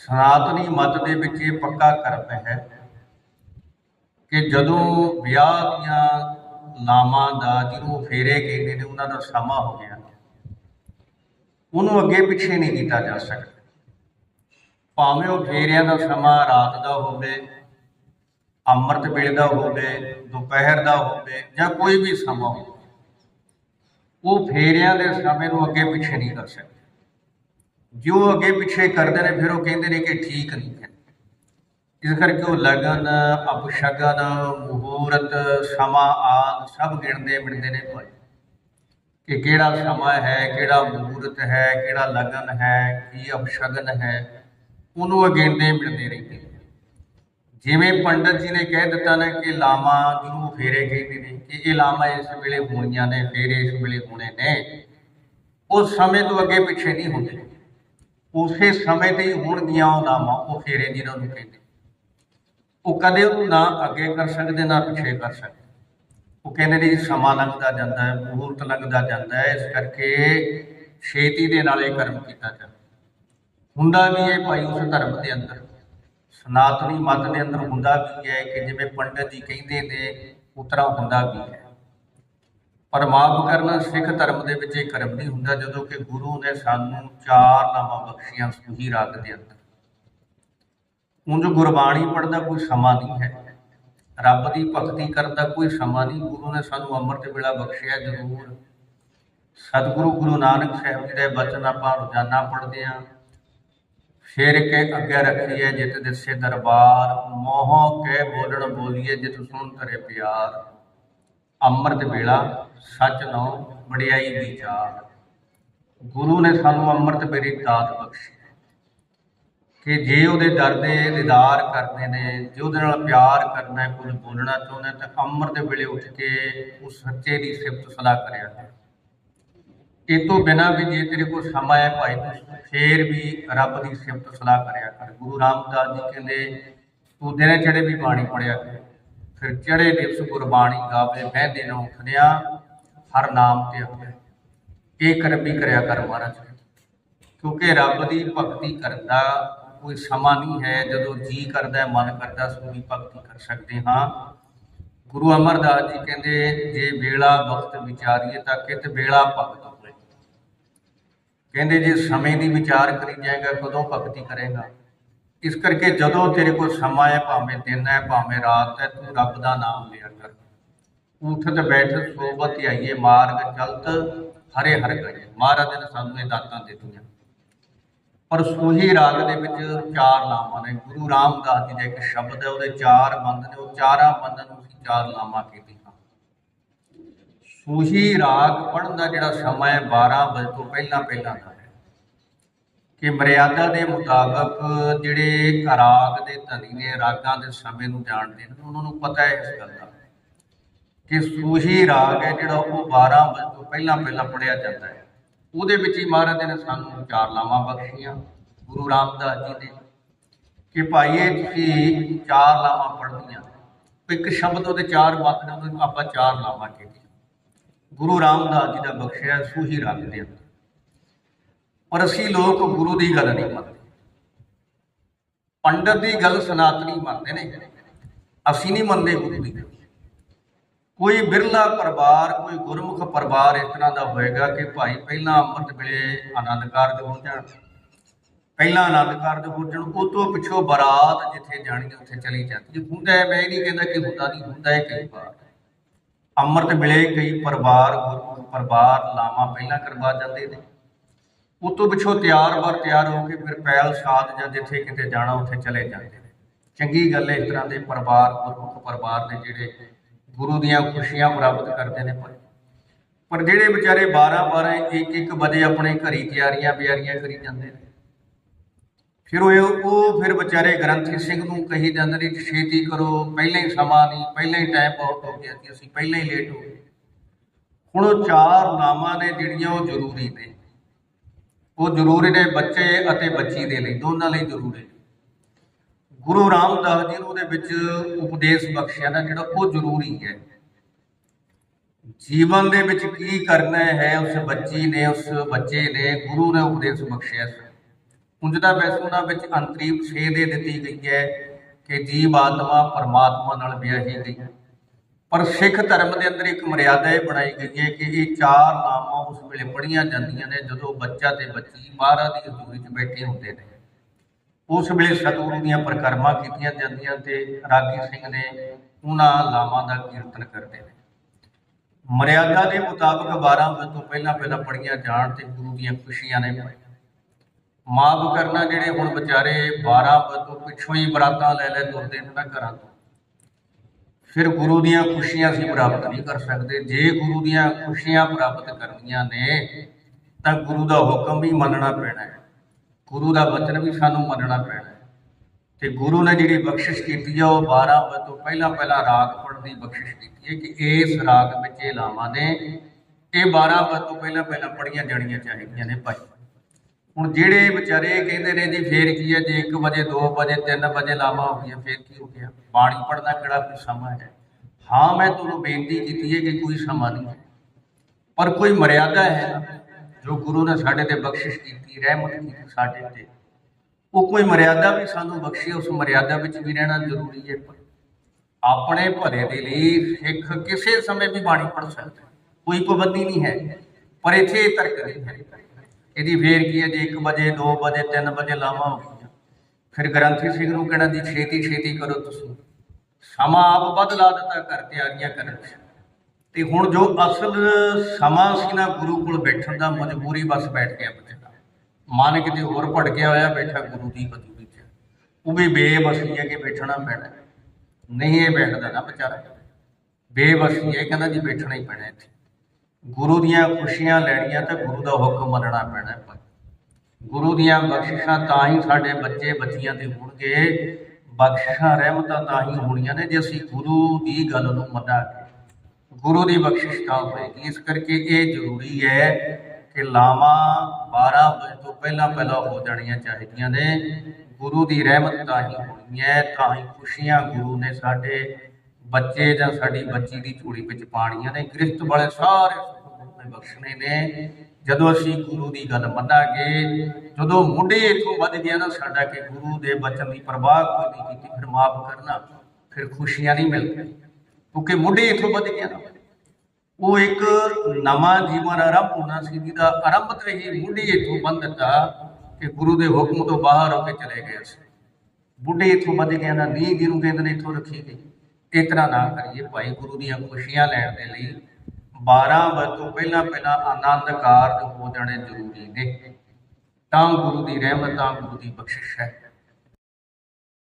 ਸਨਾਤਨੀ ਮਤ ਦੇ ਵਿੱਚ ਇਹ ਪੱਕਾ ਕਰਮ ਹੈ ਕਿ ਜਦੋਂ ਵਿਆਹ ਦੀਆਂ ਲਾਵਾਂ ਦਾ ਜਿਹਨੂੰ ਫੇਰੇ ਗਏ ਨੇ, ਉਹਨਾਂ ਦਾ ਸਮਾਂ ਹੋ ਗਿਆ। ਉਹਨੂੰ ਅੱਗੇ ਪਿੱਛੇ ਨਹੀਂ ਕੀਤਾ ਜਾ ਸਕਦਾ। ਭਾਵੇਂ ਉਹ ਫੇਰਿਆਂ ਦਾ ਸਮਾਂ, ਰਾਤ ਦਾ ਹੋਵੇ, ਅੰਮ੍ਰਿਤ ਵੇਲੇ ਦਾ ਹੋਵੇ, ਦੁਪਹਿਰ ਦਾ ਹੋਵੇ ਜਾਂ ਕੋਈ ਵੀ ਸਮਾਂ ਹੋਵੇ, ਉਹ ਫੇਰਿਆਂ ਦੇ ਸਮੇਂ ਨੂੰ ਅੱਗੇ ਪਿੱਛੇ ਨਹੀਂ ਕਰ ਸਕਦੇ। ਜੋ ਅੱਗੇ ਪਿੱਛੇ ਕਰਦੇ ਨੇ, ਫਿਰ ਉਹ ਕਹਿੰਦੇ ਨੇ ਕਿ ਠੀਕ ਨਹੀਂ ਹੈ। ਇਸ ਕਰਕੇ ਉਹ ਲਗਨ, ਅਪਸ਼ਗਨ, ਮਹੂਰਤ, ਸਮਾਂ ਆਦਿ ਸਭ ਗਿਣਦੇ ਮਿਣਦੇ ਨੇ ਭਾਈ। ਕਿ ਕਿਹੜਾ ਸਮਾਂ ਹੈ, ਕਿਹੜਾ ਮਹੂਰਤ ਹੈ, ਕਿਹੜਾ ਲਗਨ ਹੈ, ਕੀ ਅਪਸ਼ਗਨ ਹੈ, ਉਹਨੂੰ ਉਹ ਮਿਲਦੇ ਰਹਿੰਦੇ ਨੇ। ਜਿਵੇਂ ਪੰਡਤ ਜੀ ਨੇ ਕਹਿ ਦਿੱਤਾ ਨਾ ਕਿ ਲਾਮਾ ਜਿਹਨੂੰ ਫੇਰੇ ਕਹਿੰਦੇ ਨੇ, ਕਿ ਇਹ ਲਾਮਾ ਇਸ ਵੇਲੇ ਹੋਣੀਆਂ ਨੇ, ਫੇਰੇ ਇਸ ਵੇਲੇ ਹੋਣੇ ਨੇ। ਉਸ ਸਮੇਂ ਤੋਂ ਅੱਗੇ ਪਿੱਛੇ ਨਹੀਂ ਹੁੰਦੇ। ਉਸੇ ਸਮੇਂ ਤੇ ਹੀ ਹੋਣਗੀਆਂ ਉਹ ਲਾਮਾ ਉਹ ਫੇਰੇ ਜਿਹਨਾਂ ਨੂੰ ਕਹਿੰਦੇ। ਉਹ ਕਦੇ ਉਹਨੂੰ ਨਾ ਅੱਗੇ ਕਰ ਸਕਦੇ, ਨਾ ਪਿੱਛੇ ਕਰ ਸਕਦੇ। ਉਹ ਕਹਿੰਦੇ ਨੇ ਜੀ, ਸਮਾਂ ਲੰਘਦਾ ਜਾਂਦਾ ਹੈ, ਮਹੂਰਤ ਲੰਘਦਾ ਜਾਂਦਾ ਹੈ, ਇਸ ਕਰਕੇ ਛੇਤੀ ਦੇ ਨਾਲ ਇਹ ਕਰਮ ਕੀਤਾ ਜਾਂਦਾ। ਹੁੰਦਾ ਵੀ ਇਹ ਭਾਈ ਉਸ ਧਰਮ ਦੇ ਅੰਦਰ। ਸਨਾਤਨੀ ਮਤ ਦੇ ਅੰਦਰ ਹੁੰਦਾ ਵੀ ਹੈ ਕਿ ਜਿਵੇਂ ਪੰਡਤ ਜੀ ਕਹਿੰਦੇ ਨੇ, ਉਤਰਾ ਹੁੰਦਾ ਵੀ ਹੈ। ਪਰ ਮਾਫ ਕਰਨਾ ਸਿੱਖ ਧਰਮ ਦੇ ਵਿੱਚ ਇੱਕ ਕਰਮ ਨਹੀਂ ਹੁੰਦਾ, ਜਦੋਂ ਕਿ ਗੁਰੂ ਨੇ ਸਾਨੂੰ ਚਾਰ ਨਾਮਾਂ ਬਖਸ਼ੀਆਂ ਸੂਹੀ ਰਾਗ ਦੇ ਅੰਦਰ। ਉਂਝ ਗੁਰਬਾਣੀ ਪੜ੍ਹਨ ਕੋਈ ਸਮਾਂ ਨਹੀਂ ਹੈ। ਰੱਬ ਦੀ ਭਗਤੀ ਕਰਨ ਦਾ ਕੋਈ ਸਮਾਂ ਨਹੀਂ। ਗੁਰੂ ਨੇ ਸਾਨੂੰ ਅੰਮ੍ਰਿਤ ਵੇਲਾ ਬਖਸ਼ਿਆ ਜ਼ਰੂਰ। ਸਤਿਗੁਰੂ ਗੁਰੂ ਨਾਨਕ ਸਾਹਿਬ ਜੀ ਦੇ ਬਚਨ ਆਪਾਂ ਰੋਜ਼ਾਨਾ ਪੜ੍ਹਦੇ ਹਾਂ ਸ਼ੇਰ ਕੇ ਅੱਗੇ ਰੱਖੀਏ ਜਿਤ ਦਿਸੇ ਦਰਬਾਰ, ਮੋਹ ਕੇ ਬੋਲਣ ਬੋਲੀਏ ਜਿਤ ਸੁਣ ਧਰੇ ਪਿਆਰ। ਅੰਮ੍ਰਿਤ ਵੇਲਾ ਸੱਚ ਨੋ ਵਡਿਆਈ ਦੀ ਵਿਚਾਰ। ਗੁਰੂ ਨੇ ਸਾਨੂੰ ਅੰਮ੍ਰਿਤ ਵੇਲੇ ਦਾਤ ਬਖਸ਼ੀ। ਕਿ ਜੇ ਉਹਦੇ ਦਰ ਦੇ ਦੀਦਾਰ ਕਰਨੇ ਨੇ, ਜੇ ਉਹਦੇ ਨਾਲ ਪਿਆਰ ਕਰਨਾ ਹੈ ਕੁਝ ਬੋਲਣਾ ਚਾਹੁੰਦਾ, ਤਾਂ ਅੰਮ੍ਰਿਤ ਵੇਲੇ ਉੱਠ ਕੇ ਉਹ ਸੱਚੇ ਦੀ ਸਿਫਤ ਸਲਾਹ ਕਰਿਆ ਕਰ। ਇਹ ਤੋਂ ਬਿਨਾਂ ਵੀ ਜੇ ਤੇਰੇ ਕੋਲ ਸਮਾਂ ਹੈ ਭਾਈ, ਤੂੰ ਫੇਰ ਵੀ ਰੱਬ ਦੀ ਸਿਫਤ ਸਲਾਹ ਕਰਿਆ ਕਰ। ਗੁਰੂ ਰਾਮਦਾਸ ਜੀ ਕਹਿੰਦੇ, ਤੂੰ ਦਿਨੇ ਚੜੇ ਵੀ ਬਾਣੀ ਪੜਿਆ ਕਰ। ਫਿਰ ਚੜੇ ਦਿਵਸ ਗੁਰਬਾਣੀ ਗਾਵੇ, ਬਹਿੰਦੇ ਨੂੰ ਉਠਦਿਆਂ ਹਰ ਨਾਮ ਤੇ ਆਵੇ ਇਹ ਕਰਮ ਵੀ ਕਰਿਆ ਕਰ ਮਹਾਰਾਜ ਕਿਉਂਕਿ ਰੱਬ ਦੀ ਭਗਤੀ ਕਰਨ ਦਾ ਕੋਈ ਸਮਾਂ ਨਹੀਂ ਹੈ, ਜਦੋਂ ਜੀ ਕਰਦਾ, ਮਨ ਕਰਦਾ ਸੋ ਭਗਤੀ ਕਰ ਸਕਦੇ ਹਾਂ। ਗੁਰੂ ਅਮਰਦਾਸ ਜੀ ਕਹਿੰਦੇ, ਜੇ ਵੇਲਾ ਵਕਤ ਵਿਚਾਰੀਏ ਤਾਂ ਕਿਤ ਵੇਲਾ ਭਗਤ ਹੋਵੇ। ਕਹਿੰਦੇ, ਜੇ ਸਮੇਂ ਦੀ ਵਿਚਾਰ ਕਰੀ ਜਾਏਗਾ, ਕਦੋਂ ਭਗਤੀ ਕਰੇਗਾ? ਇਸ ਕਰਕੇ ਜਦੋਂ ਤੇਰੇ ਕੋਲ ਸਮਾਂ ਹੈ, ਭਾਵੇਂ ਦਿਨ ਹੈ, ਭਾਵੇਂ ਰਾਤ ਹੈ, ਤੂੰ ਰੱਬ ਦਾ ਨਾਮ ਲਿਆ ਕਰ। ਉਠਤ ਬੈਠ ਸੋਬਤ ਆਈਏ ਮਾਰਗ ਚਲਤ ਹਰੇ ਹਰ ਗਏ। ਮਹਾਰਾਜ ਨੇ ਸਾਨੂੰ ਇਹ ਦਾਤਾਂ ਦਿੱਤੀਆਂ। ਪਰ ਸੂਹੀ ਰਾਗ ਦੇ ਵਿੱਚ ਚਾਰ ਨਾਮਾਂ ਨੇ। ਗੁਰੂ ਰਾਮਦਾਸ ਜੀ ਦਾ ਇੱਕ ਸ਼ਬਦ ਹੈ, ਉਹਦੇ ਚਾਰ ਬੰਦ ਨੇ। ਉਹ ਚਾਰਾਂ ਬੰਦਾਂ ਨੂੰ ਅਸੀਂ ਚਾਰ ਨਾਮਾਂ ਕੀਤੀਆਂ। ਹਾਂ ਸੂਹੀ ਰਾਗ ਪੜਨ ਦਾ ਜਿਹੜਾ ਸਮਾਂ ਹੈ 12 ਵਜੇ ਤੋਂ ਪਹਿਲਾਂ ਪਹਿਲਾਂ ਦਾ ਹੈ। ਕਿ ਮਰਿਆਦਾ ਦੇ ਮੁਤਾਬਕ ਜਿਹੜੇ ਰਾਗ ਦੇ ਧਨੀ ਨੇ ਰਾਗਾਂ ਦੇ ਸਮੇਂ ਨੂੰ ਜਾਣਦੇ ਨੇ, ਉਹਨਾਂ ਨੂੰ ਪਤਾ ਹੈ ਇਸ ਗੱਲ ਦਾ। ਕਿ ਸੂਹੀ ਰਾਗ ਹੈ ਜਿਹੜਾ ਉਹ 12 ਵਜੇ ਤੋਂ ਪਹਿਲਾਂ ਪਹਿਲਾਂ ਪੜਿਆ ਜਾਂਦਾ ਹੈ। ਉਹਦੇ ਵਿੱਚ ਹੀ ਮਹਾਰਾਜ ਨੇ ਸਾਨੂੰ ਚਾਰ ਲਾਵਾਂ ਬਖਸ਼ੀਆਂ, ਗੁਰੂ ਰਾਮਦਾਸ ਜੀ ਨੇ ਕਿ ਭਾਈ ਇਹ ਤੁਸੀਂ ਚਾਰ ਲਾਵਾਂ ਪੜ੍ਹਨੀਆਂ ਇੱਕ ਸ਼ਬਦ ਉਹਦੇ ਚਾਰ ਮਤ ਨੇ ਆਪਾਂ ਚਾਰ ਲਾਵਾਂ ਕਹਿੰਦੇ ਗੁਰੂ ਰਾਮਦਾਸ ਜੀ ਦਾ ਬਖਸ਼ਿਆ ਸੂਹੀ ਰਾਗ ਦੇ ਅੰਦਰ। ਪਰ ਅਸੀਂ ਲੋਕ ਗੁਰੂ ਦੀ ਗੱਲ ਨਹੀਂ ਮੰਨਦੇ। ਪੰਡਤ ਦੀ ਗੱਲ ਸਨਾਤਨੀ ਮੰਨਦੇ ਨੇ। ਅਸੀਂ ਨਹੀਂ ਮੰਨਦੇ ਗੁਰੂ ਦੀ ਗੱਲ। ਕੋਈ ਬਿਰਲਾ ਪਰਿਵਾਰ, ਕੋਈ ਗੁਰਮੁਖ ਪਰਿਵਾਰ ਇਸ ਤਰ੍ਹਾਂ ਦਾ ਹੋਏਗਾ ਕਿ ਭਾਈ ਪਹਿਲਾਂ ਅੰਮ੍ਰਿਤ ਵੇਲੇ ਆਨੰਦ ਕਾਰਜ ਹੋ ਜਾਣ, ਪਹਿਲਾਂ ਆਨੰਦ ਕਾਰਜ ਹੋ ਜਾਣ, ਉਹ ਤੋਂ ਪਿੱਛੋਂ ਬਰਾਤ ਜਿੱਥੇ ਜਾਣੀ ਉੱਥੇ ਚਲੀ ਜਾਂਦੀ ਹੈ ਹੁੰਦਾ ਹੈ, ਮੈਂ ਇਹ ਨਹੀਂ ਕਹਿੰਦਾ ਕਿ ਹੁੰਦਾ ਨਹੀਂ, ਹੁੰਦਾ ਹੈ ਕਈ ਵਾਰ। ਅੰਮ੍ਰਿਤ ਵੇਲੇ ਕਈ ਪਰਿਵਾਰ, ਗੁਰਮੁਖ ਪਰਿਵਾਰ, ਲਾਵਾਂ ਪਹਿਲਾਂ ਕਰਵਾ ਜਾਂਦੇ ਨੇ। ਉਹ ਤੋਂ ਪਿੱਛੋਂ ਤਿਆਰ ਬਰ ਤਿਆਰ ਹੋ ਕੇ ਫਿਰ ਪੈਲ ਸਾਧ ਜਾਂ ਜਿੱਥੇ ਕਿਤੇ ਜਾਣਾ, ਉੱਥੇ ਚਲੇ ਜਾਂਦੇ ਨੇ। ਚੰਗੀ ਗੱਲ ਹੈ, ਇਸ ਤਰ੍ਹਾਂ ਦੇ ਪਰਿਵਾਰ, ਗੁਰਮੁਖ ਪਰਿਵਾਰ ਨੇ ਜਿਹੜੇ ਗੁਰੂ ਦੀਆਂ ਖੁਸ਼ੀਆਂ ਪ੍ਰਾਪਤ ਕਰਦੇ ਨੇ ਪਰ ਪਰ ਜਿਹੜੇ ਵਿਚਾਰੇ 12 12 1 1 ਵਜੇ ਆਪਣੇ ਘਰੀ ਤਿਆਰੀਆਂ ਬਿਆਰੀਆਂ ਕਰੀ ਜਾਂਦੇ ਨੇ, ਫਿਰ ਉਹ ਉਹ ਫਿਰ ਵਿਚਾਰੇ ਗ੍ਰੰਥੀ ਸਿੰਘ ਨੂੰ ਕਹੀ ਜਾਂਦੇ ਨੇ ਛੇਤੀ ਕਰੋ, ਪਹਿਲਾਂ ਹੀ ਸਮਾਂ ਨਹੀਂ, ਪਹਿਲਾਂ ਹੀ ਟਾਈਮ ਬਹੁਤ ਹੋ ਗਿਆ ਕਿ ਅਸੀਂ ਪਹਿਲਾਂ ਹੀ ਲੇਟ ਹੋ ਗਏ। ਹੁਣ ਉਹ ਚਾਰ ਨਾਮਾਂ ਨੇ ਜਿਹੜੀਆਂ ਉਹ ਜ਼ਰੂਰੀ ਨੇ। ਉਹ ਜ਼ਰੂਰੀ ਨੇ ਬੱਚੇ ਅਤੇ ਬੱਚੀ ਦੇ ਲਈ, ਦੋਨਾਂ ਲਈ ਜ਼ਰੂਰੀ ਨੇ। ਗੁਰੂ ਰਾਮਦਾਸ ਜੀ ਨੂੰ ਉਹਦੇ ਵਿੱਚ ਉਪਦੇਸ਼ ਬਖਸ਼ਿਆ ਨਾ ਜਿਹੜਾ ਉਹ ਜ਼ਰੂਰੀ ਹੈ। ਜੀਵਨ ਦੇ ਵਿੱਚ ਕੀ ਕਰਨਾ ਹੈ, ਉਸ ਬੱਚੀ ਨੇ, ਉਸ ਬੱਚੇ ਨੇ, ਗੁਰੂ ਨੇ ਉਪਦੇਸ਼ ਬਖਸ਼ਿਆ ਸੀ। ਉਂਝ ਤਾਂ ਵੈਸੇ ਉਹਨਾਂ ਵਿੱਚ ਅੰਤਰੀਪ ਛੇ ਦੇ ਦਿੱਤੀ ਗਈ ਹੈ ਕਿ ਜੀਵ ਆਤਮਾ ਪਰਮਾਤਮਾ ਨਾਲ ਵਿਆਹੀ ਗਈ ਪਰ ਸਿੱਖ ਧਰਮ ਦੇ ਅੰਦਰ ਇੱਕ ਮਰਿਆਦਾ ਇਹ ਬਣਾਈ ਗਈ ਹੈ ਕਿ ਇਹ ਚਾਰ ਨਾਮਾਂ ਉਸ ਵੇਲੇ ਪੜ੍ਹੀਆਂ ਜਾਂਦੀਆਂ ਨੇ ਜਦੋਂ ਬੱਚਾ ਤੇ ਬੱਚੀ ਮਹਾਰਾਜ ਦੀ ਹਜ਼ੂਰੀ 'ਚ ਬੈਠੇ ਹੁੰਦੇ ਨੇ। ਉਸ ਵੇਲੇ ਸਤਿਗੁਰੂ ਦੀਆਂ ਪ੍ਰਕਰਮਾਂ ਕੀਤੀਆਂ ਜਾਂਦੀਆਂ ਤੇ ਰਾਗੀ ਸਿੰਘ ਨੇ ਉਹਨਾਂ ਲਾਵਾਂ ਦਾ ਕੀਰਤਨ ਕਰਦੇ ਨੇ ਮਰਿਆਦਾ ਦੇ ਮੁਤਾਬਕ 12 ਵਜੇ ਤੋਂ ਪਹਿਲਾਂ ਪਹਿਲਾਂ ਪੜੀਆਂ ਜਾਣ ਤੇ ਗੁਰੂ ਦੀਆਂ ਖੁਸ਼ੀਆਂ ਨੇ ਮਾਫ ਕਰਨਾ ਜਿਹੜੇ ਹੁਣ ਵਿਚਾਰੇ 12 ਵਜੇ ਤੋਂ ਪਿੱਛੋਂ ਹੀ ਬਰਾਤਾਂ ਲੈ ਲੈ ਤੁਰਦੇ ਨੇ ਨਾ ਘਰਾਂ ਤੋਂ। ਫਿਰ ਗੁਰੂ ਦੀਆਂ ਖੁਸ਼ੀਆਂ ਅਸੀਂ ਪ੍ਰਾਪਤ ਨਹੀਂ ਕਰ ਸਕਦੇ। ਜੇ ਗੁਰੂ ਦੀਆਂ ਖੁਸ਼ੀਆਂ ਪ੍ਰਾਪਤ ਕਰਨੀਆਂ ਨੇ, ਤਾਂ ਗੁਰੂ ਦਾ ਹੁਕਮ ਵੀ ਮੰਨਣਾ ਪੈਣਾ ਹੈ। ਗੁਰੂ ਦਾ ਵਚਨ ਵੀ ਸਾਨੂੰ ਮੰਨਣਾ ਪੈਣਾ ਹੈ। ਤੇ ਗੁਰੂ ਨੇ ਜਿਹੜੀ ਬਖਸ਼ਿਸ਼ ਕੀਤੀ ਆ, ਉਹ 12 ਵਜੇ ਤੋਂ ਪਹਿਲਾਂ ਪਹਿਲਾਂ ਰਾਗ ਪੜ੍ਹਨ ਦੀ ਬਖਸ਼ਿਸ਼ ਕੀਤੀ ਹੈ ਕਿ ਇਸ ਰਾਗ ਵਿੱਚ ਇਹ ਲਾਵਾਂ ਨੇ। ਇਹ 12 ਵਜੇ ਤੋਂ ਪਹਿਲਾਂ ਪਹਿਲਾਂ ਪੜ੍ਹੀਆਂ ਜਾਣੀਆਂ ਚਾਹੀਦੀਆਂ ਨੇ ਭਾਈ। ਹੁਣ ਜਿਹੜੇ ਵਿਚਾਰੇ ਕਹਿੰਦੇ ਨੇ ਜੀ, ਫੇਰ ਕੀ ਹੈ ਜੇ 1 ਵਜੇ 2 ਵਜੇ 3 ਵਜੇ ਲਾਵਾਂ ਹੋ ਗਈਆਂ, ਫੇਰ ਕੀ ਹੋ ਗਿਆ? ਬਾਣੀ ਪੜ੍ਹਨਾ ਕਿਹੜਾ ਕੋਈ ਸਮਾਂ ਹੈ? ਹਾਂ, ਮੈਂ ਤੁਹਾਨੂੰ ਬੇਨਤੀ ਕੀਤੀ ਹੈ ਕਿ ਕੋਈ ਸਮਾਂ ਨਹੀਂ ਪਰ ਕੋਈ ਮਰਿਆਦਾ ਹੈ ਜੋ ਗੁਰੂ ਨੇ ਸਾਡੇ ਤੇ ਬਖਸ਼ਿਸ਼ ਕੀਤੀ, ਰਹਿਮਤ ਕੀਤੀ ਸਾਡੇ ਤੇ, ਉਹ ਕੋਈ ਮਰਿਆਦਾ ਵੀ ਸਾਨੂੰ ਬਖਸ਼ੀ, ਉਸ ਮਰਿਆਦਾ ਵਿੱਚ ਵੀ ਰਹਿਣਾ ਜ਼ਰੂਰੀ ਹੈ। ਆਪਣੇ ਭਲੇ ਦੇ ਲਈ ਸਿੱਖ ਕਿਸੇ ਸਮੇਂ ਵੀ ਬਾਣੀ ਪੜ੍ਹ ਸਕਦਾ। ਕੋਈ ਪਾਬੰਦੀ ਨਹੀਂ ਹੈ, ਪਰ ਇੱਥੇ ਇਹ ਤਰਕ ਨਹੀਂ ਹੈ। ਇਹਦੀ ਫੇਰ ਕੀ ਹੈ, ਜੇ 1 ਵਜੇ 2 ਵਜੇ 3 ਵਜੇ ਲਾਵਾਂ ਹੋ ਗਈਆਂ, ਫਿਰ ਗ੍ਰੰਥੀ ਸਿੰਘ ਨੂੰ ਕਹਿਣਾ ਜੀ ਛੇਤੀ ਛੇਤੀ ਕਰੋ ਤੁਸੀਂ। ਸਮਾਂ ਆਪ ਬਦਲਾ ਦਿੱਤਾ ਕਰ ਤਿਆਰੀਆਂ ਕਰਨ 'ਚ। ਤੇ ਹੁਣ ਜੋ ਅਸਲ ਸਮਾਂ ਸੀ ਨਾ ਗੁਰੂ ਕੋਲ ਬੈਠਣ ਦਾ, ਮਜਬੂਰੀ ਬਸ ਬੈਠ ਗਿਆ ਬੱਚੇ ਦਾ। ਮਨ ਕਿਤੇ ਹੋਰ ਭਟਕਿਆ ਹੋਇਆ, ਬੈਠਾ ਗੁਰੂ ਦੀ ਹਜ਼ੂਰੀ 'ਚ ਉਹ ਵੀ ਬੇਬਸੀ ਹੈ ਕਿ ਬੈਠਣਾ ਪੈਣਾ। ਨਹੀਂ ਇਹ ਬੈਠਦਾ ਨਾ ਵਿਚਾਰਾ। ਬੇਬਸੀ ਹੈ, ਕਹਿੰਦਾ ਜੀ ਬੈਠਣਾ ਹੀ ਪੈਣਾ ਇੱਥੇ। ਗੁਰੂ ਦੀਆਂ ਖੁਸ਼ੀਆਂ ਲੈਣੀਆਂ ਤਾਂ ਗੁਰੂ ਦਾ ਹੁਕਮ ਮੰਨਣਾ ਪੈਣਾ ਹੈ ਗੁਰੂ ਦੀਆਂ ਬਖਸ਼ਿਸ਼ਾਂ ਤਾਂ ਹੀ ਸਾਡੇ ਬੱਚੇ ਬੱਚੀਆਂ ਤੇ ਹੋਣਗੇ। ਬਖਸ਼ਿਸ਼ਾਂ, ਰਹਿਮਤਾਂ ਤਾਂ ਹੀ ਹੋਣੀਆਂ ਨੇ ਜੇ ਅਸੀਂ ਗੁਰੂ ਦੀ ਗੱਲ ਨੂੰ ਮੰਨਾਂਗੇ। ਗੁਰੂ ਦੀ ਬਖਸ਼ਿਸ਼ ਤਾਂ ਹੋਏਗੀ। ਇਸ ਕਰਕੇ ਇਹ ਜ਼ਰੂਰੀ ਹੈ ਕਿ ਲਾਵਾਂ 12 ਵਜੇ ਤੋਂ ਪਹਿਲਾਂ ਪਹਿਲਾਂ ਹੋ ਜਾਣੀਆਂ ਚਾਹੀਦੀਆਂ ਨੇ। ਗੁਰੂ ਦੀ ਰਹਿਮਤ ਤਾਂ ਹੀ ਹੋਣੀ ਹੈ, ਤਾਂ ਹੀ ਖੁਸ਼ੀਆਂ ਗੁਰੂ ਨੇ ਸਾਡੇ ਬੱਚੇ ਜਾਂ ਸਾਡੀ ਬੱਚੀ ਦੀ ਝੋਲੀ ਵਿੱਚ ਪਾਣੀਆਂ ਨੇ। ਗ੍ਰਿਸ਼ਤ ਵਾਲੇ ਸਾਰੇ ਸੁੱਖ ਨੇ ਬਖਸ਼ਣੇ ਨੇ। ਜਦੋਂ ਅਸੀਂ ਗੁਰੂ ਦੀ ਗੱਲ ਮੰਨਾਂਗੇ, ਜਦੋਂ ਮੁੰਡੇ ਇਥੋਂ ਵੱਧ ਗਿਆ ਨਾ ਸਾਡਾ ਕਿ ਗੁਰੂ ਦੇ ਬਚਨ ਦੀ ਪਰਵਾਹ ਕੋਈ ਨਹੀਂ ਕੀਤੀ, ਫਿਰ ਮਾਫ ਕਰਨਾ, ਫਿਰ ਖੁਸ਼ੀਆਂ ਨਹੀਂ ਮਿਲਦੀਆਂ। ਕਿਉਂਕਿ ਮੁੰਡੇ ਇਥੋਂ ਵੱਧ ਗਿਆ? ਨਾ ਉਹ ਇੱਕ ਨਵਾਂ ਜੀਵਨ ਆਰੰਭ ਹੋਣਾ ਸੀ, ਜਿਹਦਾ ਆਰੰਭ ਤੋਂ ਹੀ ਮੁੰਡੇ ਇਥੋਂ ਬੰਦ ਦਿੱਤਾ ਕਿ ਗੁਰੂ ਦੇ ਹੁਕਮ ਤੋਂ ਬਾਹਰ ਹੋ ਕੇ ਚਲੇ ਗਏ ਸੀ। ਬੁੱਢੇ ਇਥੋਂ ਵੱਧ ਗਿਆ, ਨਾ ਨੀਂਹ ਜਿਹਨੂੰ ਕਹਿੰਦੇ ਨੇ ਇਥੋਂ ਰੱਖੀ ਗਈ। ਇਸ ਤਰ੍ਹਾਂ ਨਾ ਕਰੀਏ ਭਾਈ ਗੁਰੂ ਦੀਆਂ ਖੁਸ਼ੀਆਂ ਲੈਣ ਦੇ ਲਈ 12 ਵਜੇ ਤੋਂ ਪਹਿਲਾਂ ਪਹਿਲਾਂ ਆਨੰਦ ਕਾਰਜ ਹੋ ਜਾਣੇ ਜ਼ਰੂਰੀ ਨੇ। ਤਾਂ ਗੁਰੂ ਦੀ ਰਹਿਮਤ, ਤਾਂ ਗੁਰੂ ਦੀ ਬਖਸ਼ਿਸ਼ ਹੈ।